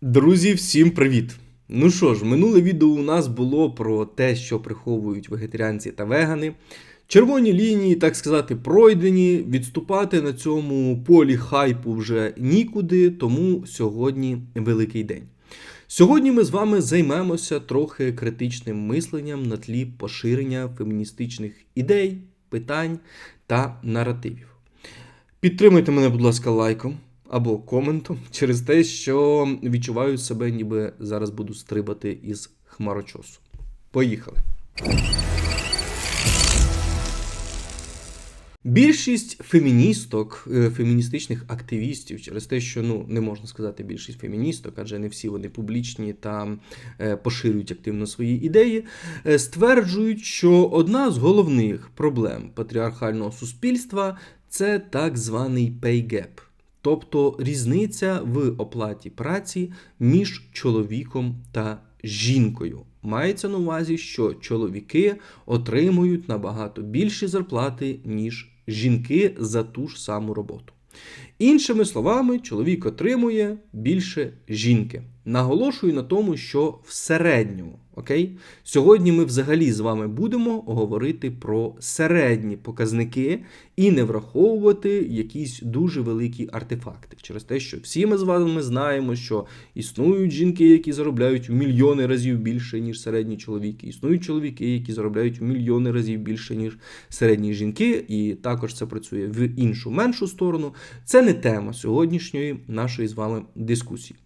Друзі, всім привіт! Ну що ж, минуле відео у нас було про те, що приховують вегетаріанці та вегани. Червоні лінії, так сказати, пройдені. Відступати на цьому полі хайпу вже нікуди, тому сьогодні великий день. Сьогодні ми з вами займемося трохи критичним мисленням на тлі поширення феміністичних ідей, питань та наративів. Підтримуйте мене, будь ласка, лайком або коментом через те, що відчуваю себе, ніби зараз буду стрибати із хмарочосу. Поїхали. Більшість феміністок, е, феміністичних активістів, через те, що ну не можна сказати більшість феміністок, адже не всі вони публічні та е, поширюють активно свої ідеї, е, стверджують, що одна з головних проблем патріархального суспільства це так званий gap, тобто різниця в оплаті праці між чоловіком та жінкою. Мається на увазі, що чоловіки отримують набагато більші зарплати, ніж жінки за ту ж саму роботу. Іншими словами, чоловік отримує більше жінки. Наголошую на тому, що в середньому, окей? Сьогодні ми взагалі з вами будемо говорити про середні показники і не враховувати якісь дуже великі артефакти. Через те, що всі ми з вами знаємо, що існують жінки, які заробляють в мільйони разів більше, ніж середні чоловіки. Існують чоловіки, які заробляють в мільйони разів більше, ніж середні жінки, і також це працює в іншу меншу сторону. Це не тема сьогоднішньої нашої з вами дискусії.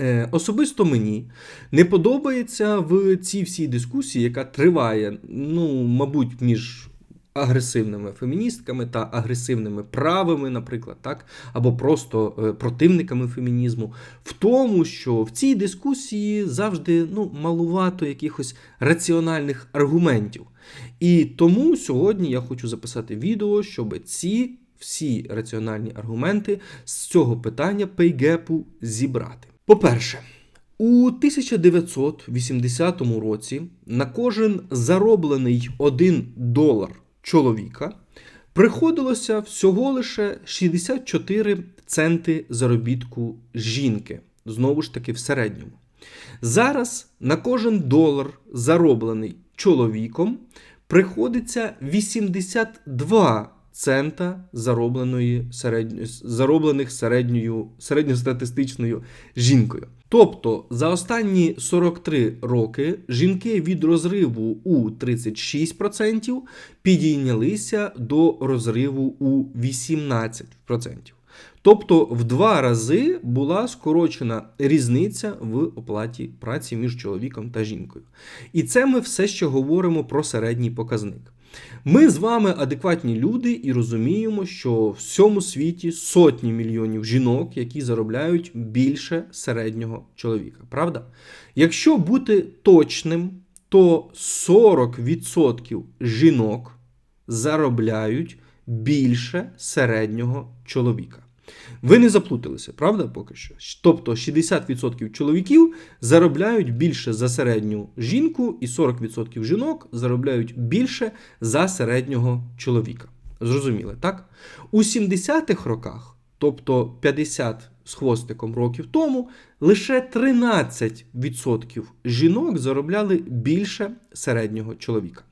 Е, Особисто мені не подобається в цій всій дискусії, яка триває, ну, мабуть, між агресивними феміністками та агресивними правими, наприклад, так, або просто е, противниками фемінізму, в тому, що в цій дискусії завжди ну, малувато якихось раціональних аргументів. І тому сьогодні я хочу записати відео, щоб ці всі раціональні аргументи з цього питання пейгепу зібрати. По-перше, у 1980 році на кожен зароблений 1 долар чоловіка приходилося всього лише 64 центи заробітку жінки. Знову ж таки, в середньому. Зараз на кожен долар, зароблений чоловіком, приходиться 82 цента заробленої середньо, зароблених середньою, середньостатистичною жінкою. Тобто за останні 43 роки жінки від розриву у 36% підійнялися до розриву у 18%. Тобто в два рази була скорочена різниця в оплаті праці між чоловіком та жінкою. І це ми все ще говоримо про середній показник. Ми з вами адекватні люди і розуміємо, що в всьому світі сотні мільйонів жінок, які заробляють більше середнього чоловіка. Правда? Якщо бути точним, то 40% жінок заробляють більше середнього чоловіка. Ви не заплуталися, правда, поки що? Тобто 60% чоловіків заробляють більше за середню жінку, і 40% жінок заробляють більше за середнього чоловіка. Зрозуміли, так? У 70-х роках, тобто 50 з хвостиком років тому, лише 13% жінок заробляли більше середнього чоловіка.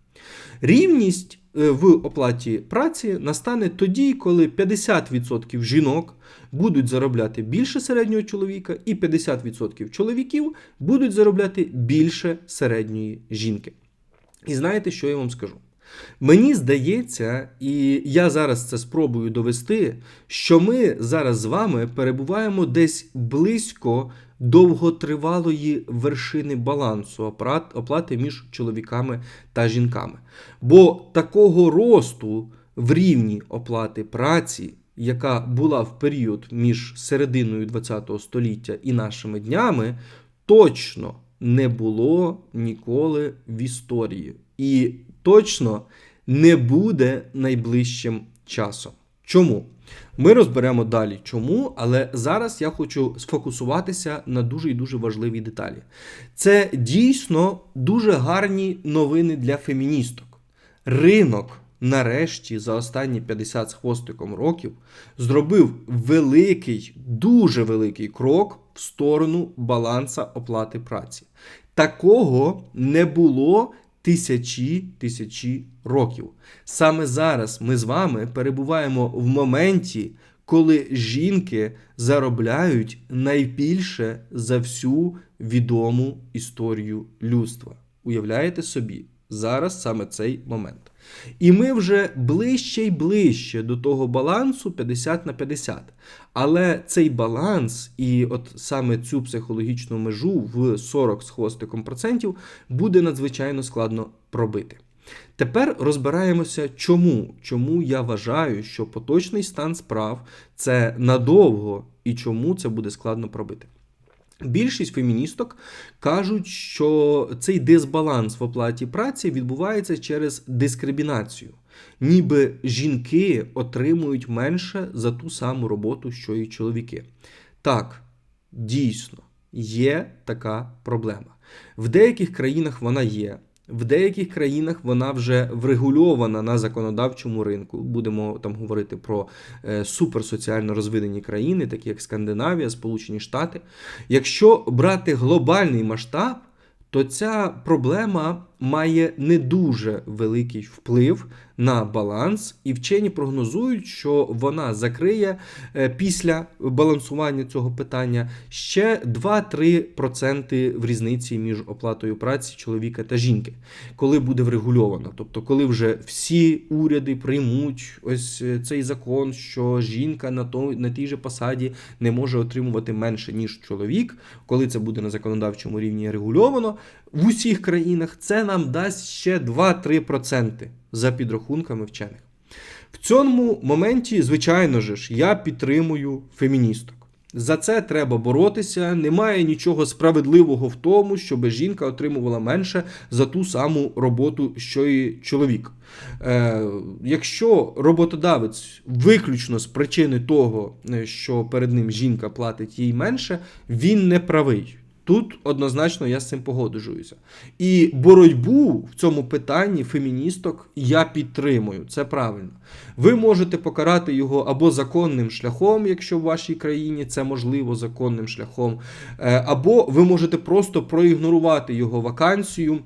Рівність в оплаті праці настане тоді, коли 50% жінок будуть заробляти більше середнього чоловіка, і 50% чоловіків будуть заробляти більше середньої жінки. І знаєте, що я вам скажу? Мені здається, і я зараз це спробую довести, що ми зараз з вами перебуваємо десь близько довготривалої вершини балансу оплати між чоловіками та жінками. Бо такого росту в рівні оплати праці, яка була в період між серединою ХХ століття і нашими днями, точно не було ніколи в історії. І точно не буде найближчим часом. Чому? Ми розберемо далі чому, але зараз я хочу сфокусуватися на дуже і дуже важливій деталі. Це дійсно дуже гарні новини для феміністок. Ринок нарешті за останні 50 з хвостиком років зробив великий, дуже великий крок в сторону баланса оплати праці. Такого не було тисячі тисячі років. Саме зараз ми з вами перебуваємо в моменті, коли жінки заробляють найбільше за всю відому історію людства. Уявляєте собі, зараз саме цей момент. І ми вже ближче й ближче до того балансу 50 на 50. Але цей баланс і от саме цю психологічну межу в 40 з хвостиком процентів буде надзвичайно складно пробити. Тепер розбираємося, чому. Чому я вважаю, що поточний стан справ це надовго і чому це буде складно пробити. Більшість феміністок кажуть, що цей дисбаланс в оплаті праці відбувається через дискримінацію, ніби жінки отримують менше за ту саму роботу, що і чоловіки. Так, дійсно, є така проблема. В деяких країнах вона є. В деяких країнах вона вже врегульована на законодавчому ринку. Будемо там говорити про е, суперсоціально розвинені країни, такі як Скандинавія, Сполучені Штати. Якщо брати глобальний масштаб, то ця проблема має не дуже великий вплив на баланс, і вчені прогнозують, що вона закриє е, після балансування цього питання ще 2-3% в різниці між оплатою праці чоловіка та жінки, коли буде врегульовано. Тобто, коли вже всі уряди приймуть ось е, цей закон, що жінка на то на тій же посаді не може отримувати менше ніж чоловік, коли це буде на законодавчому рівні регульовано в усіх країнах, це нам дасть ще 2-3% за підрахунками вчених. В цьому моменті, звичайно ж, я підтримую феміністок. За це треба боротися. Немає нічого справедливого в тому, щоб жінка отримувала менше за ту саму роботу, що і чоловік. Е, Якщо роботодавець виключно з причини того, е, що перед ним жінка платить їй менше, він не правий. Тут однозначно я з цим погоджуюся. І боротьбу в цьому питанні феміністок я підтримую. Це правильно. Ви можете покарати його або законним шляхом, якщо в вашій країні це можливо законним шляхом, е, або ви можете просто проігнорувати його вакансію.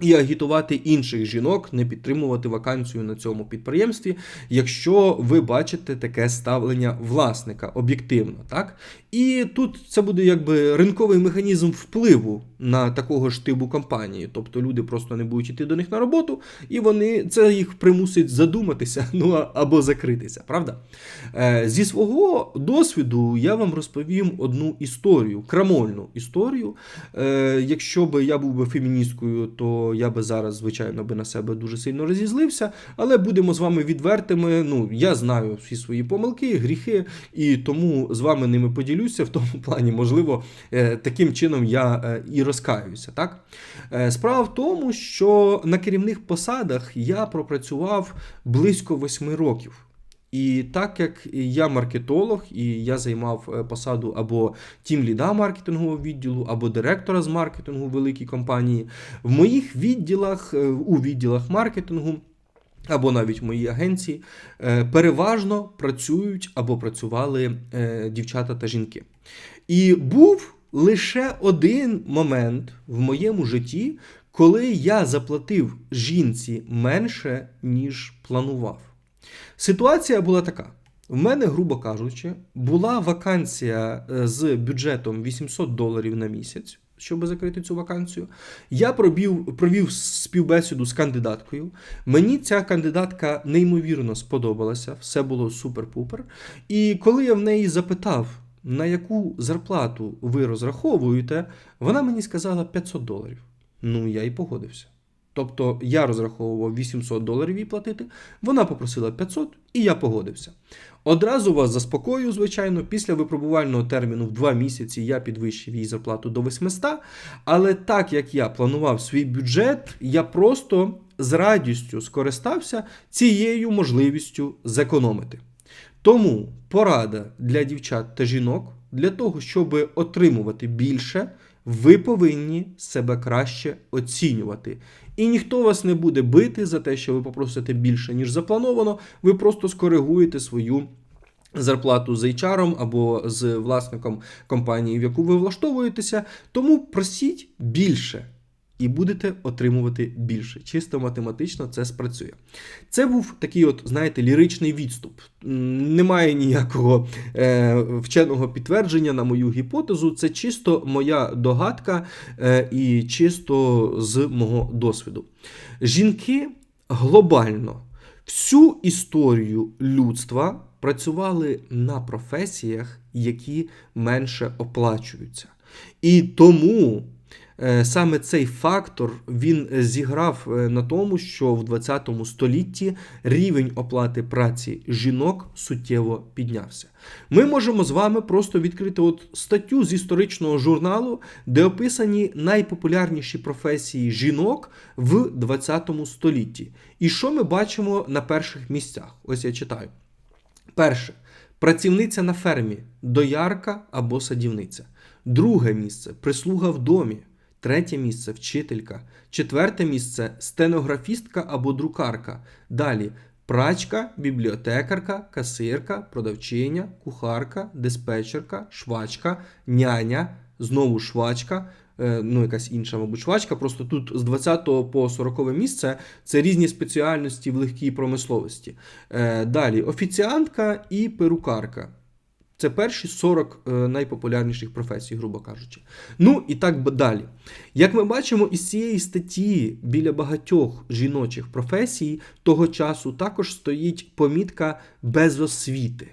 І агітувати інших жінок не підтримувати вакансію на цьому підприємстві, якщо ви бачите таке ставлення власника об'єктивно, так? І тут це буде якби ринковий механізм впливу на такого ж типу компанії. Тобто люди просто не будуть йти до них на роботу, і вони це їх примусить задуматися, ну або закритися, правда? Е, Зі свого досвіду я вам розповім одну історію, крамольну історію. Е, Якщо би я був би феміністкою, то я би зараз, звичайно, би на себе дуже сильно розізлився, але будемо з вами відвертими. Ну, я знаю всі свої помилки, гріхи, і тому з вами ними поділюся в тому плані, можливо, е, таким чином я і розкаюся. Так? Е, Справа в тому, що на керівних посадах я пропрацював близько восьми років. І так як я маркетолог, і я займав посаду або тім-ліда маркетингового відділу, або директора з маркетингу великій компанії, в моїх відділах, у відділах маркетингу. Або навіть в моїй агенції переважно працюють або працювали дівчата та жінки. І був лише один момент в моєму житті, коли я заплатив жінці менше, ніж планував. Ситуація була така. В мене, грубо кажучи, була вакансія з бюджетом 800 доларів на місяць, щоб закрити цю вакансію. Я пробів, провів співбесіду з кандидаткою. Мені ця кандидатка неймовірно сподобалася, все було супер-пупер. І коли я в неї запитав, на яку зарплату ви розраховуєте, вона мені сказала 500 доларів. Ну, я і погодився. Тобто я розраховував 800 доларів їй платити, вона попросила 500 і я погодився. Одразу вас заспокою, звичайно, після випробувального терміну в 2 місяці я підвищив її зарплату до 800, але так як я планував свій бюджет, я просто з радістю скористався цією можливістю зекономити. Тому порада для дівчат та жінок для того, щоб отримувати більше, ви повинні себе краще оцінювати. І ніхто вас не буде бити за те, що ви попросите більше, ніж заплановано. Ви просто скоригуєте свою зарплату з HR або з власником компанії, в яку ви влаштовуєтеся. Тому просіть більше. І будете отримувати більше. Чисто математично це спрацює. Це був такий, от, знаєте, ліричний відступ. Немає ніякого е, вченого підтвердження на мою гіпотезу. Це чисто моя догадка е, і чисто з мого досвіду. Жінки глобально всю історію людства працювали на професіях, які менше оплачуються. І тому саме цей фактор він зіграв е, на тому, що в 20 столітті рівень оплати праці жінок суттєво піднявся. Ми можемо з вами просто відкрити от статтю з історичного журналу, де описані найпопулярніші професії жінок в 20 столітті. І що ми бачимо на перших місцях? Ось я читаю. Перше. Працівниця на фермі, доярка або садівниця. Друге місце прислуга в домі. Третє місце вчителька. Четверте місце стенографістка або друкарка. Далі прачка, бібліотекарка, касирка, продавчиня, кухарка, диспетчерка, швачка, няня, знову швачка. е, Ну, якась інша, мабуть, швачка. Просто тут з 20 по 40 місце це різні спеціальності в легкій промисловості. Е, Далі офіціантка і перукарка. Це перші 40 е, найпопулярніших професій, грубо кажучи. Ну і так далі. Як ми бачимо із цієї статті біля багатьох жіночих професій того часу також стоїть помітка без освіти.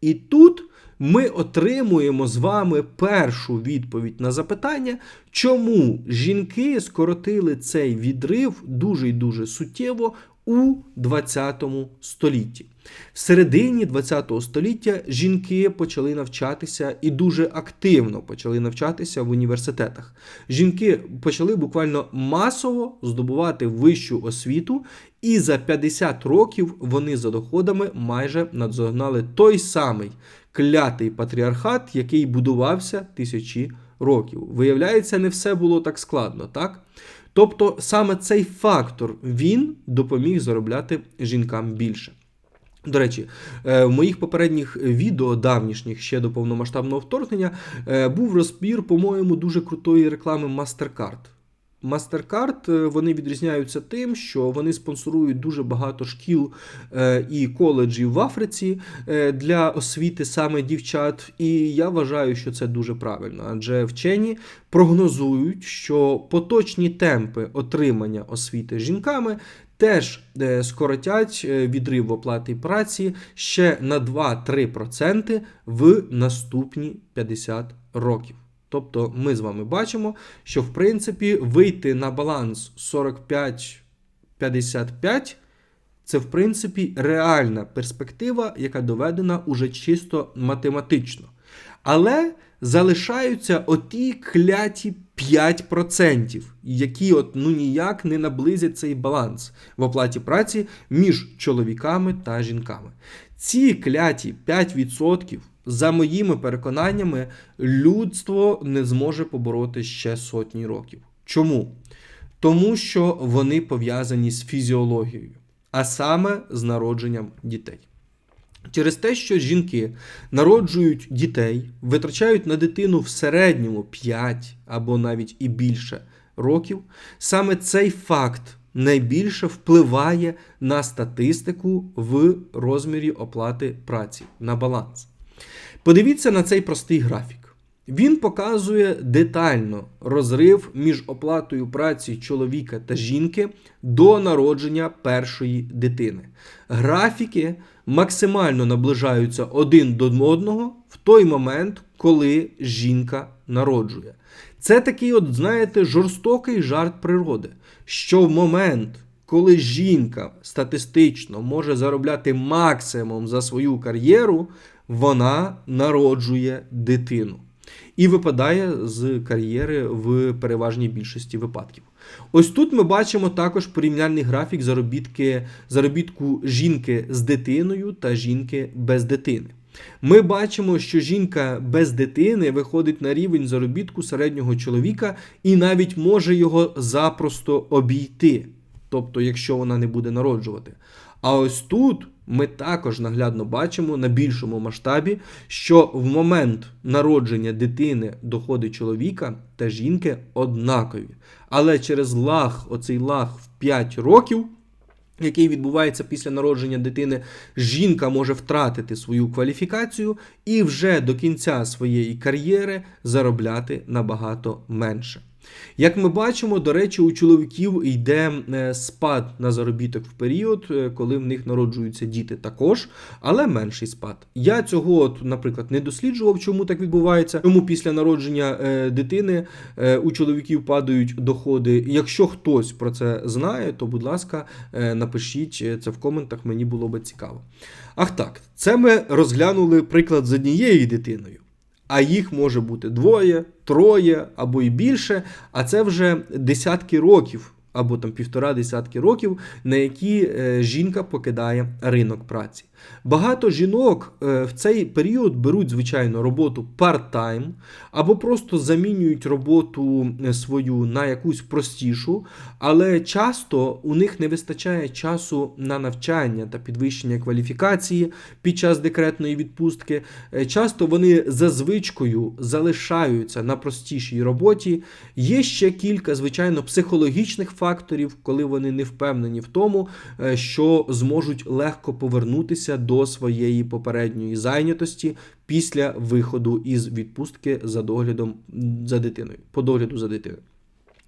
І тут ми отримуємо з вами першу відповідь на запитання, чому жінки скоротили цей відрив дуже й дуже суттєво у 20 столітті. В середині 20 століття жінки почали навчатися і дуже активно почали навчатися в університетах. Жінки почали буквально масово здобувати вищу освіту, і за 50 років вони за доходами майже надзогнали той самий клятий патріархат, який будувався тисячі років. Виявляється, не все було так складно, так? Тобто саме цей фактор він допоміг заробляти жінкам більше. До речі, е, в моїх попередніх відео, давнішніх ще до повномасштабного вторгнення, е, був розбір, по-моєму, дуже крутої реклами MasterCard. MasterCard е, вони відрізняються тим, що вони спонсорують дуже багато шкіл е, і коледжів в Африці е, для освіти саме дівчат. І я вважаю, що це дуже правильно, адже вчені прогнозують, що поточні темпи отримання освіти жінками. Теж скоротять відрив оплати праці ще на 2-3% в наступні 50 років. Тобто ми з вами бачимо, що в принципі вийти на баланс 45-55 це в принципі реальна перспектива, яка доведена уже чисто математично. Але залишаються оті кляті 5%, які от ну ніяк не наблизять цей баланс в оплаті праці між чоловіками та жінками. Ці кляті 5%, за моїми переконаннями, людство не зможе побороти ще сотні років. Чому? Тому що вони пов'язані з фізіологією, а саме з народженням дітей. Через те, що жінки народжують дітей, витрачають на дитину в середньому 5 або навіть і більше років, саме цей факт найбільше впливає на статистику в розмірі оплати праці на баланс. Подивіться на цей простий графік. Він показує детально розрив між оплатою праці чоловіка та жінки до народження першої дитини. Графіки максимально наближаються один до одного в той момент, коли жінка народжує. Це такий, от, знаєте, жорстокий жарт природи, що в момент, коли жінка статистично може заробляти максимум за свою кар'єру, вона народжує дитину і випадає з кар'єри в переважній більшості випадків. Ось тут ми бачимо також порівняльний графік заробітки, заробітку жінки з дитиною та жінки без дитини. Ми бачимо, що жінка без дитини виходить на рівень заробітку середнього чоловіка і навіть може його запросто обійти, тобто, якщо вона не буде народжувати. А ось тут ми також наглядно бачимо на більшому масштабі, що в момент народження дитини доходи чоловіка та жінки однакові. Але через лаг, оцей лаг в 5 років який відбувається після народження дитини, жінка може втратити свою кваліфікацію і вже до кінця своєї кар'єри заробляти набагато менше. Як ми бачимо, до речі, у чоловіків йде е, спад на заробіток в період, е, коли в них народжуються діти також, але менший спад. Я цього, наприклад, не досліджував, чому так відбувається. Тому після народження е, дитини у чоловіків падають доходи. Якщо хтось про це знає, то будь ласка, напишіть це в коментах, мені було би цікаво. Ах так, це ми розглянули приклад з однією дитиною а їх може бути двоє, троє або і більше. А це вже десятки років або там півтора десятки років, на які е, жінка покидає ринок праці. Багато жінок е, в цей період беруть, звичайно, роботу part-time, або просто замінюють роботу е, свою на якусь простішу, але часто у них не вистачає часу на навчання та підвищення кваліфікації під час декретної відпустки. Часто вони за звичкою залишаються на простішій роботі. Є ще кілька, звичайно, психологічних факторів, коли вони не впевнені в тому, е, що зможуть легко повернутися до своєї попередньої зайнятості після виходу із відпустки за доглядом за дитиною, по догляду за дитиною.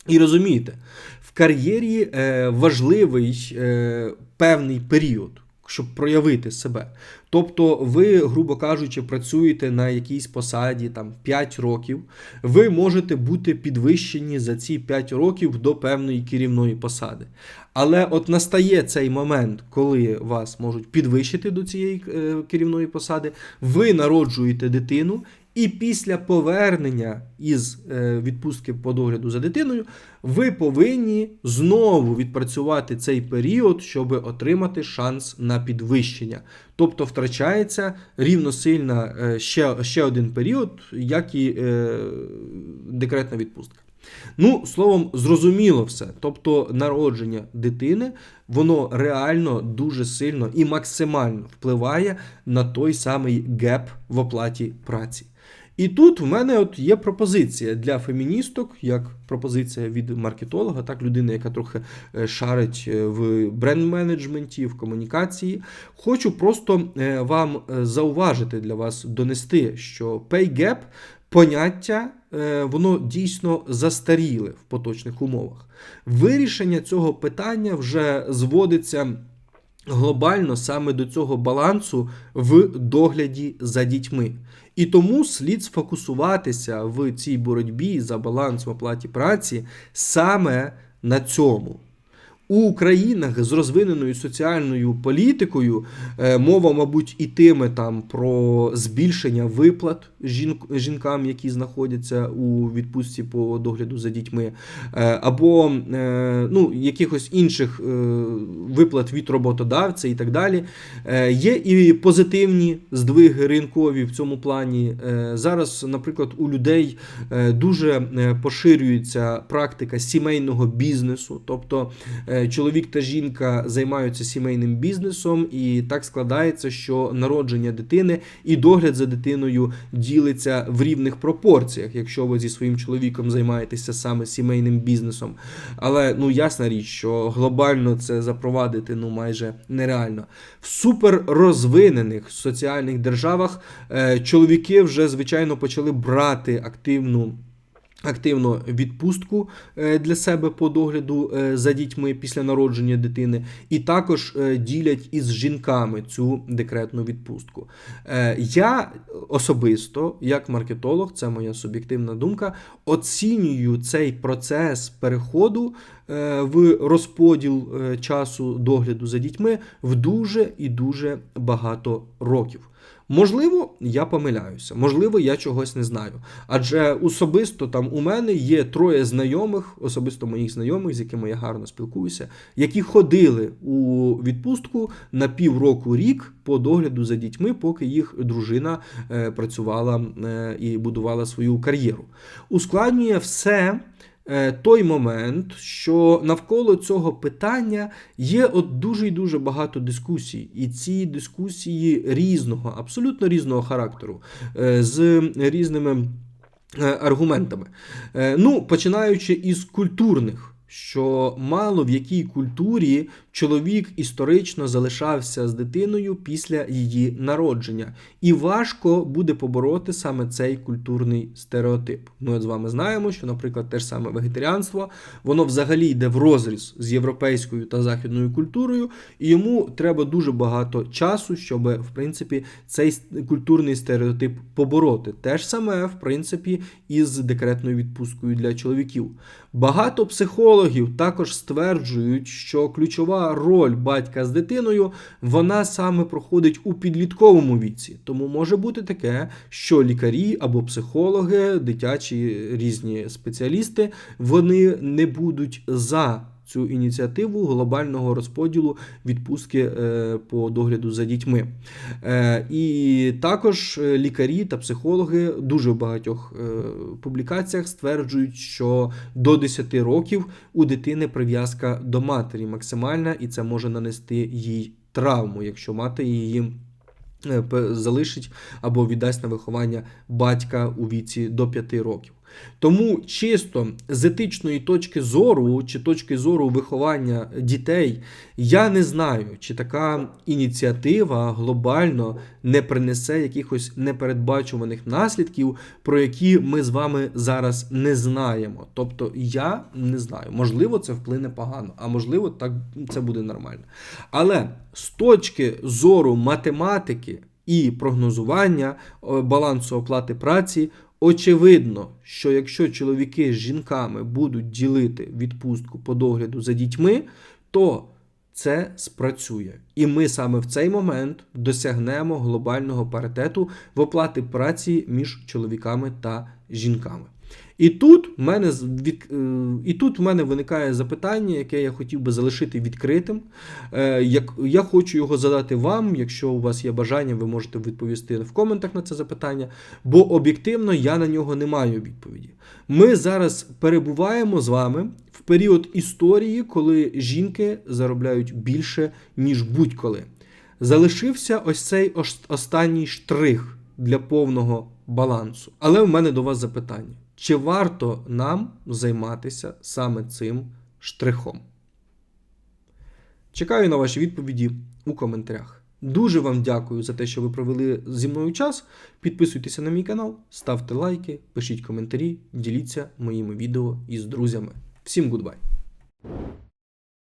І розумієте, в кар'єрі е, важливий е, певний період щоб проявити себе. Тобто, ви, грубо кажучи, працюєте на якійсь посаді там 5 років, ви можете бути підвищені за ці 5 років до певної керівної посади. Але от настає цей момент, коли вас можуть підвищити до цієї е, керівної посади, ви народжуєте дитину, і після повернення із е, відпустки по догляду за дитиною, ви повинні знову відпрацювати цей період, щоб отримати шанс на підвищення. Тобто втрачається рівносильна е, ще ще один період, як і е, декретна відпустка. Ну, словом, зрозуміло все. Тобто народження дитини, воно реально дуже сильно і максимально впливає на той самий геп в оплаті праці. І тут в мене от є пропозиція для феміністок, як пропозиція від маркетолога, так людини, яка трохи е, шарить е, в бренд-менеджменті, в комунікації. Хочу просто е, вам зауважити для вас донести, що pay gap поняття воно дійсно застаріле в поточних умовах. Вирішення цього питання вже зводиться. Глобально саме до цього балансу в догляді за дітьми. І тому слід сфокусуватися в цій боротьбі за баланс в оплаті праці саме на цьому. У країнах з розвиненою соціальною політикою е, мова, мабуть, ітиме там про збільшення виплат жінкам, які знаходяться у відпустці по догляду за дітьми, е, або е, ну, якихось інших виплат від роботодавця і так далі. Є і позитивні здвиги ринкові в цьому плані. Зараз, наприклад, у людей дуже поширюється практика сімейного бізнесу, тобто. Е, чоловік та жінка займаються сімейним бізнесом, і так складається, що народження дитини і догляд за дитиною ділиться в рівних пропорціях, якщо ви зі своїм чоловіком займаєтеся саме сімейним бізнесом. Але ну ясна річ, що глобально це запровадити ну майже нереально. В суперрозвинених соціальних державах е, чоловіки вже звичайно почали брати активну. Активно відпустку е, для себе по догляду е, за дітьми після народження дитини, і також е, ділять із жінками цю декретну відпустку. Я особисто, як маркетолог, це моя суб'єктивна думка, оцінюю цей процес переходу в розподіл часу догляду за дітьми в дуже і дуже багато років. Можливо, я помиляюся, можливо, я чогось не знаю. Адже особисто там у мене є троє знайомих, особисто моїх знайомих, з якими я гарно спілкуюся, які ходили у відпустку на півроку рік по догляду за дітьми, поки їх дружина е, працювала е, і будувала свою кар'єру. Ускладнює все. Е, Той момент, що навколо цього питання є от дуже і дуже багато дискусій, і ці дискусії різного, абсолютно різного характеру, е, з різними е, аргументами. Ну, починаючи із культурних. Що мало в якій культурі чоловік історично залишався з дитиною після її народження, і важко буде побороти саме цей культурний стереотип. Ми от з вами знаємо, що, наприклад, те ж саме вегетаріанство, воно взагалі йде в розріз з європейською та західною культурою, і йому треба дуже багато часу, щоб в принципі цей культурний стереотип побороти. Те ж саме, в принципі, із декретною відпусткою для чоловіків. Багато психологів також стверджують, що ключова роль батька з дитиною вона саме проходить у підлітковому віці. Тому може бути таке, що лікарі або психологи, дитячі різні спеціалісти, вони не будуть за. Цю ініціативу глобального розподілу відпустки е, по догляду за дітьми. Е, і також е, лікарі та психологи дуже в багатьох публікаціях стверджують, що до 10 років у дитини прив'язка до матері максимальна, і це може нанести їй травму, якщо мати її. Залишить або віддасть на виховання батька у віці до 5 років. Тому чисто з етичної точки зору чи точки зору виховання дітей, я не знаю, чи така ініціатива глобально не принесе якихось непередбачуваних наслідків, про які ми з вами зараз не знаємо. Тобто я не знаю, можливо, це вплине погано, а можливо, так це буде нормально. Але з точки зору математики і прогнозування е, балансу оплати праці. Очевидно, що якщо чоловіки з жінками будуть ділити відпустку по догляду за дітьми, то це спрацює. І ми саме в цей момент досягнемо глобального паритету в оплати праці між чоловіками та жінками. І тут в мене е, і тут в мене виникає запитання, яке я хотів би залишити відкритим. Е, я хочу його задати вам. Якщо у вас є бажання, ви можете відповісти в коментах на це запитання, бо об'єктивно я на нього не маю відповіді. Ми зараз перебуваємо з вами в період історії, коли жінки заробляють більше, ніж будь-коли. Залишився ось цей останній штрих для повного балансу. Але в мене до вас запитання: чи варто нам займатися саме цим штрихом? Чекаю на ваші відповіді у коментарях. Дуже вам дякую за те, що ви провели зі мною час. Підписуйтеся на мій канал, ставте лайки, пишіть коментарі, діліться моїми відео із друзями. Всім гудбай!